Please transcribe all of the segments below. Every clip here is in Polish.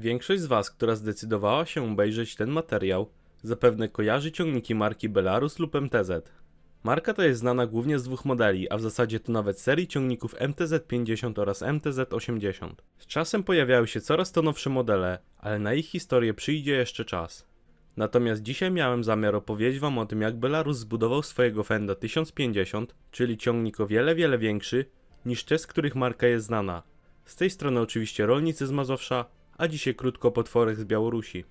Większość z Was, która zdecydowała się obejrzeć ten materiał, zapewne kojarzy ciągniki marki Belarus lub MTZ. Marka ta jest znana głównie z dwóch modeli, a w zasadzie to nawet serii ciągników MTZ-50 oraz MTZ-80. Z czasem pojawiały się coraz to nowsze modele, ale na ich historię przyjdzie jeszcze czas. Natomiast dzisiaj miałem zamiar opowiedzieć Wam o tym, jak Belarus zbudował swojego Fenda 1050, czyli ciągnik o wiele, wiele większy niż te, z których marka jest znana. Z tej strony oczywiście rolnicy z Mazowsza, a dzisiaj krótko o potworach z Białorusi.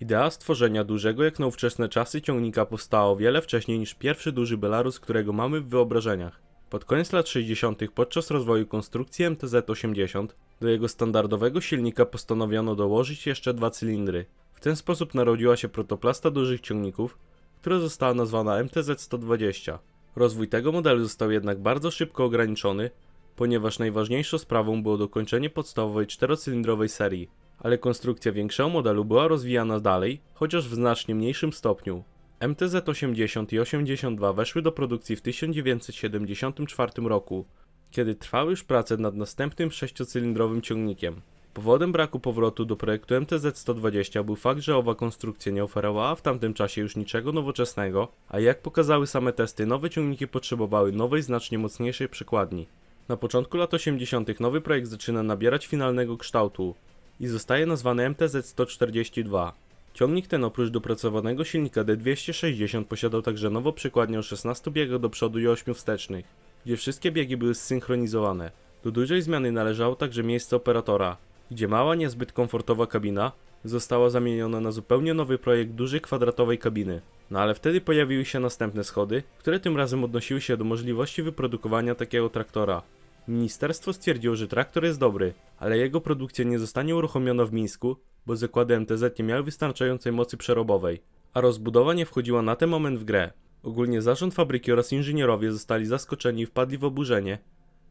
Idea stworzenia dużego jak na ówczesne czasy ciągnika powstała o wiele wcześniej niż pierwszy duży Belarus, którego mamy w wyobrażeniach. Pod koniec lat 60. podczas rozwoju konstrukcji MTZ-80 do jego standardowego silnika postanowiono dołożyć jeszcze dwa cylindry. W ten sposób narodziła się protoplasta dużych ciągników, która została nazwana MTZ-120. Rozwój tego modelu został jednak bardzo szybko ograniczony, ponieważ najważniejszą sprawą było dokończenie podstawowej czterocylindrowej serii, ale konstrukcja większego modelu była rozwijana dalej, chociaż w znacznie mniejszym stopniu. MTZ-80 i 82 weszły do produkcji w 1974 roku, kiedy trwały już prace nad następnym sześciocylindrowym ciągnikiem. Powodem braku powrotu do projektu MTZ-120 był fakt, że owa konstrukcja nie oferowała w tamtym czasie już niczego nowoczesnego, a jak pokazały same testy, nowe ciągniki potrzebowały nowej, znacznie mocniejszej przekładni. Na początku lat 80. nowy projekt zaczyna nabierać finalnego kształtu i zostaje nazwany MTZ-142. Ciągnik ten oprócz dopracowanego silnika D260 posiadał także nową przekładnię o 16 biegach do przodu i 8 wstecznych, gdzie wszystkie biegi były zsynchronizowane. Do dużej zmiany należało także miejsce operatora, gdzie mała, niezbyt komfortowa kabina została zamieniona na zupełnie nowy projekt dużej kwadratowej kabiny. No ale wtedy pojawiły się następne schody, które tym razem odnosiły się do możliwości wyprodukowania takiego traktora. Ministerstwo stwierdziło, że traktor jest dobry, ale jego produkcja nie zostanie uruchomiona w Mińsku, bo zakłady MTZ nie miały wystarczającej mocy przerobowej, a rozbudowa nie wchodziła na ten moment w grę. Ogólnie zarząd fabryki oraz inżynierowie zostali zaskoczeni i wpadli w oburzenie,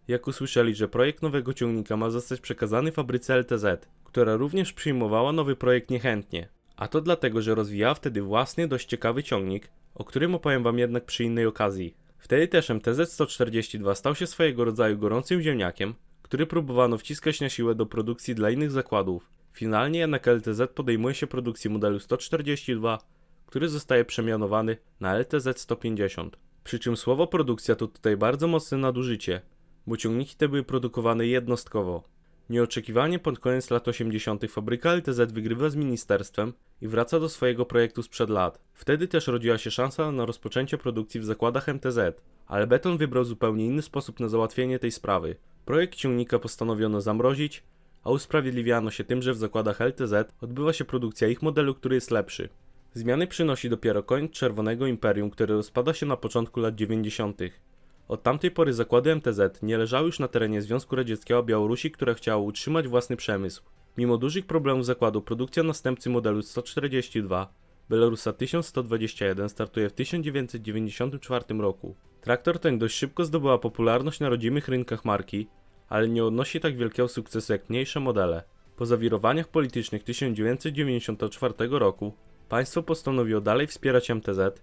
jak usłyszeli, że projekt nowego ciągnika ma zostać przekazany fabryce LTZ, która również przyjmowała nowy projekt niechętnie. A to dlatego, że rozwijała wtedy własny, dość ciekawy ciągnik, o którym opowiem wam jednak przy innej okazji. Wtedy też MTZ-142 stał się swojego rodzaju gorącym ziemniakiem, który próbowano wciskać na siłę do produkcji dla innych zakładów. Finalnie jednak LTZ podejmuje się produkcji modelu 142, który zostaje przemianowany na LTZ-150. Przy czym słowo produkcja to tutaj bardzo mocne nadużycie, bo ciągniki te były produkowane jednostkowo. Nieoczekiwanie pod koniec lat 80. fabryka LTZ wygrywa z ministerstwem i wraca do swojego projektu sprzed lat. Wtedy też rodziła się szansa na rozpoczęcie produkcji w zakładach MTZ, ale Beton wybrał zupełnie inny sposób na załatwienie tej sprawy. Projekt ciągnika postanowiono zamrozić, a usprawiedliwiano się tym, że w zakładach LTZ odbywa się produkcja ich modelu, który jest lepszy. Zmiany przynosi dopiero koniec Czerwonego Imperium, które rozpada się na początku lat 90. Od tamtej pory zakłady MTZ nie leżały już na terenie Związku Radzieckiego, Białorusi, która chciała utrzymać własny przemysł. Mimo dużych problemów zakładu, produkcja następcy modelu 142, Belarusa 1121 startuje w 1994 roku. Traktor ten dość szybko zdobyła popularność na rodzimych rynkach marki, ale nie odnosi tak wielkiego sukcesu jak mniejsze modele. Po zawirowaniach politycznych 1994 roku państwo postanowiło dalej wspierać MTZ,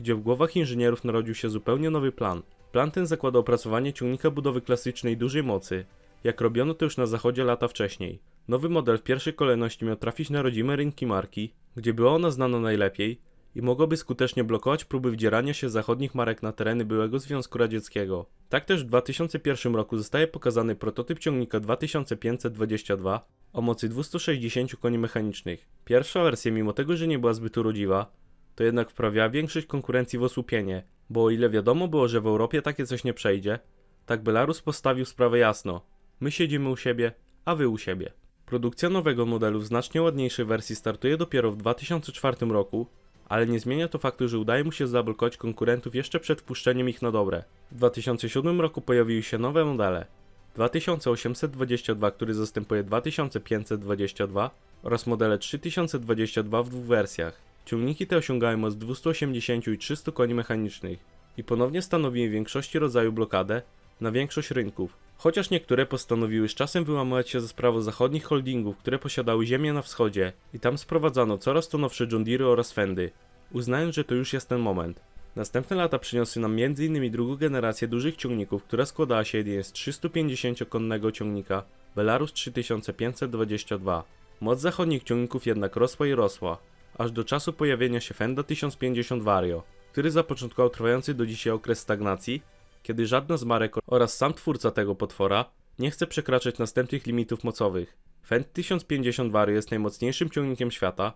gdzie w głowach inżynierów narodził się zupełnie nowy plan. Plan ten zakłada opracowanie ciągnika budowy klasycznej dużej mocy, jak robiono to już na zachodzie lata wcześniej. Nowy model w pierwszej kolejności miał trafić na rodzime rynki marki, gdzie była ona znana najlepiej i mogłaby skutecznie blokować próby wdzierania się zachodnich marek na tereny byłego Związku Radzieckiego. Tak też w 2001 roku zostaje pokazany prototyp ciągnika 2522 o mocy 260 koni mechanicznych. Pierwsza wersja, mimo tego, że nie była zbyt urodziwa, to jednak wprawiała większość konkurencji w osłupienie, bo o ile wiadomo było, że w Europie takie coś nie przejdzie, tak Belarus postawił sprawę jasno. My siedzimy u siebie, a wy u siebie. Produkcja nowego modelu w znacznie ładniejszej wersji startuje dopiero w 2004 roku, ale nie zmienia to faktu, że udaje mu się zablokować konkurentów jeszcze przed wpuszczeniem ich na dobre. W 2007 roku pojawiły się nowe modele 2822, który zastępuje 2522 oraz modele 3022 w dwóch wersjach. Ciągniki te osiągają moc 280 i 300 koni mechanicznych i ponownie stanowiły w większości rodzaju blokadę na większość rynków. Chociaż niektóre postanowiły z czasem wyłamywać się ze sprawą zachodnich holdingów, które posiadały ziemię na wschodzie i tam sprowadzano coraz to nowsze John Deere oraz Fendy, uznając, że to już jest ten moment. Następne lata przyniosły nam m.in. drugą generację dużych ciągników, która składała się jedynie z 350-konnego ciągnika Belarus 3522. Moc zachodnich ciągników jednak rosła i rosła, aż do czasu pojawienia się Fenda 1050 Vario, który zapoczątkował trwający do dzisiaj okres stagnacji, kiedy żadna z marek oraz sam twórca tego potwora nie chce przekraczać następnych limitów mocowych. Fend 1050 Vario jest najmocniejszym ciągnikiem świata,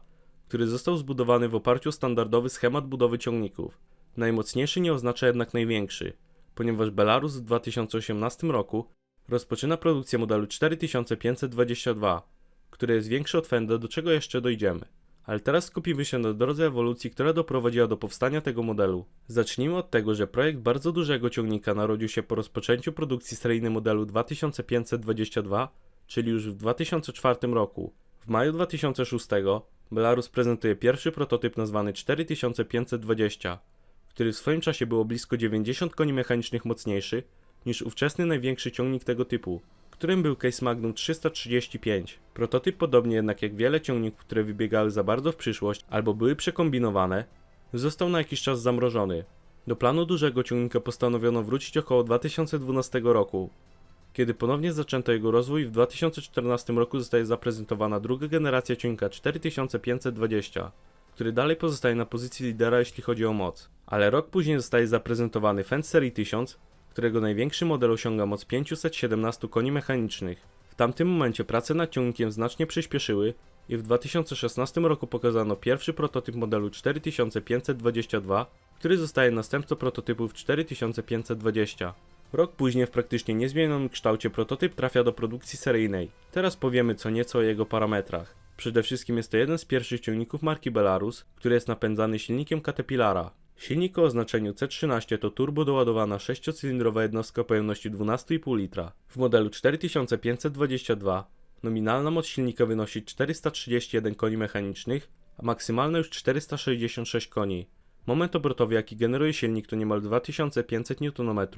który został zbudowany w oparciu o standardowy schemat budowy ciągników. Najmocniejszy nie oznacza jednak największy, ponieważ Belarus w 2018 roku rozpoczyna produkcję modelu 4522, który jest większy od Fenda, do czego jeszcze dojdziemy. Ale teraz skupimy się na drodze ewolucji, która doprowadziła do powstania tego modelu. Zacznijmy od tego, że projekt bardzo dużego ciągnika narodził się po rozpoczęciu produkcji seryjnej modelu 2522, czyli już w 2004 roku. W maju 2006 Belarus prezentuje pierwszy prototyp nazwany 4520, który w swoim czasie było blisko 90 koni mechanicznych mocniejszy niż ówczesny największy ciągnik tego typu, którym był Case Magnum 335. Prototyp, podobnie jednak jak wiele ciągników, które wybiegały za bardzo w przyszłość albo były przekombinowane, został na jakiś czas zamrożony. Do planu dużego ciągnika postanowiono wrócić około 2012 roku, kiedy ponownie zaczęto jego rozwój w 2014 roku zostaje zaprezentowana druga generacja ciągnika 4520, który dalej pozostaje na pozycji lidera jeśli chodzi o moc. Ale rok później zostaje zaprezentowany Fendt Serii 1000, którego największy model osiąga moc 517 koni mechanicznych. W tamtym momencie prace nad ciągnikiem znacznie przyspieszyły i w 2016 roku pokazano pierwszy prototyp modelu 4522, który zostaje następcą prototypów 4520. Rok później w praktycznie niezmienionym kształcie prototyp trafia do produkcji seryjnej. Teraz powiemy co nieco o jego parametrach. Przede wszystkim jest to jeden z pierwszych ciągników marki Belarus, który jest napędzany silnikiem Caterpillara. Silnik o oznaczeniu C13 to turbo doładowana 6-cylindrowa jednostka pojemności 12,5 litra. W modelu 4522 nominalna moc silnika wynosi 431 koni mechanicznych, a maksymalna już 466 koni. Moment obrotowy jaki generuje silnik to niemal 2500 Nm,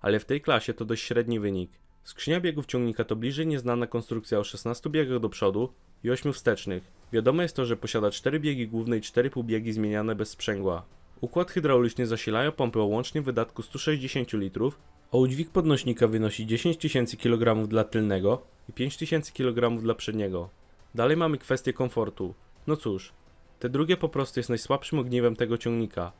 ale w tej klasie to dość średni wynik. Skrzynia biegów ciągnika to bliżej nieznana konstrukcja o 16 biegach do przodu i 8 wstecznych. Wiadomo jest to, że posiada 4 biegi główne i 4 półbiegi zmieniane bez sprzęgła. Układ hydrauliczny zasilają pompy o łącznym wydatku 160 litrów, a udźwig podnośnika wynosi 10 000 kg dla tylnego i 5000 kg dla przedniego. Dalej mamy kwestię komfortu. No cóż, te drugie po prostu jest najsłabszym ogniwem tego ciągnika,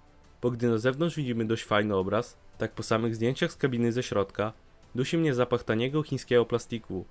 bo gdy na zewnątrz widzimy dość fajny obraz, tak po samych zdjęciach z kabiny ze środka dusi mnie zapach taniego chińskiego plastiku.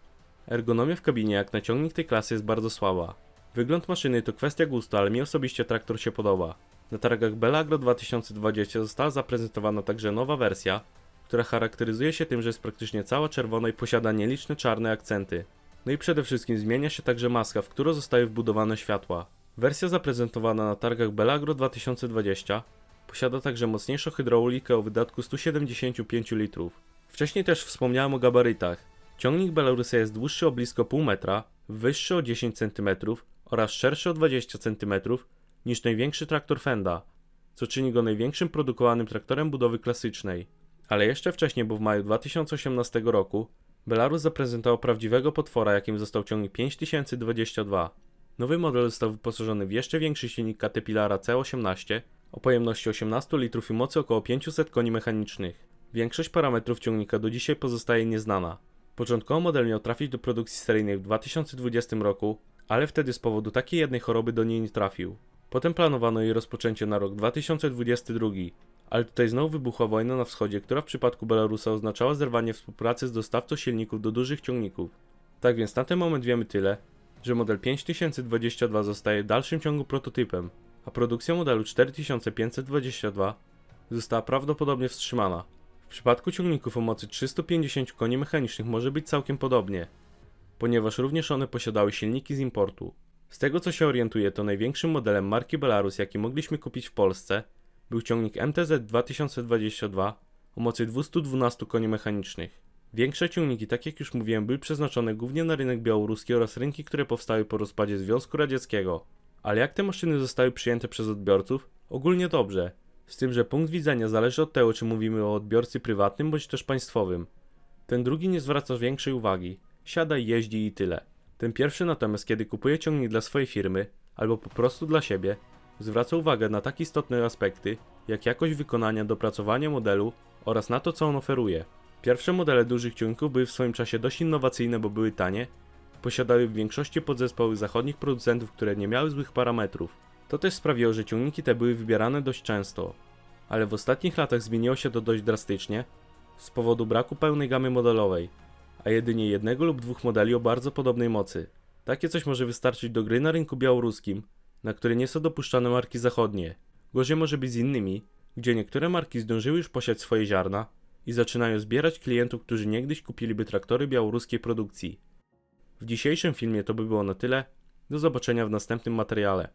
Ergonomia w kabinie jak na ciągnik tej klasy jest bardzo słaba. Wygląd maszyny to kwestia gustu, ale mi osobiście traktor się podoba. Na targach Belagro 2020 została zaprezentowana także nowa wersja, która charakteryzuje się tym, że jest praktycznie cała czerwona i posiada nieliczne czarne akcenty. No i przede wszystkim zmienia się także maska, w którą zostają wbudowane światła. Wersja zaprezentowana na targach Belagro 2020 posiada także mocniejszą hydraulikę o wydatku 175 litrów. Wcześniej też wspomniałem o gabarytach. Ciągnik Belarusa jest dłuższy o blisko pół metra, wyższy o 10 cm oraz szerszy o 20 cm niż największy traktor Fenda, co czyni go największym produkowanym traktorem budowy klasycznej. Ale jeszcze wcześniej, bo w maju 2018 roku, Belarus zaprezentował prawdziwego potwora, jakim został ciągnik 5022. Nowy model został wyposażony w jeszcze większy silnik Caterpillara C18 o pojemności 18 litrów i mocy około 500 koni mechanicznych. Większość parametrów ciągnika do dzisiaj pozostaje nieznana. Początkowo model miał trafić do produkcji seryjnej w 2020 roku, ale wtedy z powodu takiej jednej choroby do niej nie trafił. Potem planowano jej rozpoczęcie na rok 2022, ale tutaj znowu wybuchła wojna na wschodzie, która w przypadku Belarusa oznaczała zerwanie współpracy z dostawcą silników do dużych ciągników. Tak więc na ten moment wiemy tyle, że model 5022 zostaje w dalszym ciągu prototypem, a produkcja modelu 4522 została prawdopodobnie wstrzymana. W przypadku ciągników o mocy 350 koni mechanicznych może być całkiem podobnie, ponieważ również one posiadały silniki z importu. Z tego co się orientuję, to największym modelem marki Belarus, jaki mogliśmy kupić w Polsce, był ciągnik MTZ 2022 o mocy 212 koni mechanicznych. Większe ciągniki, tak jak już mówiłem, były przeznaczone głównie na rynek białoruski oraz rynki, które powstały po rozpadzie Związku Radzieckiego. Ale jak te maszyny zostały przyjęte przez odbiorców? Ogólnie dobrze. Z tym, że punkt widzenia zależy od tego, czy mówimy o odbiorcy prywatnym bądź też państwowym. Ten drugi nie zwraca większej uwagi. Siada, jeździ i tyle. Ten pierwszy natomiast, kiedy kupuje ciągnik dla swojej firmy, albo po prostu dla siebie, zwraca uwagę na tak istotne aspekty, jak jakość wykonania, dopracowanie modelu oraz na to, co on oferuje. Pierwsze modele dużych ciągników były w swoim czasie dość innowacyjne, bo były tanie, posiadały w większości podzespoły zachodnich producentów, które nie miały złych parametrów. To też sprawiło, że ciągniki te były wybierane dość często. Ale w ostatnich latach zmieniło się to dość drastycznie z powodu braku pełnej gamy modelowej, a jedynie jednego lub dwóch modeli o bardzo podobnej mocy. Takie coś może wystarczyć do gry na rynku białoruskim, na który nie są dopuszczane marki zachodnie. Gorzej może być z innymi, gdzie niektóre marki zdążyły już posiać swoje ziarna i zaczynają zbierać klientów, którzy niegdyś kupiliby traktory białoruskiej produkcji. W dzisiejszym filmie to by było na tyle. Do zobaczenia w następnym materiale.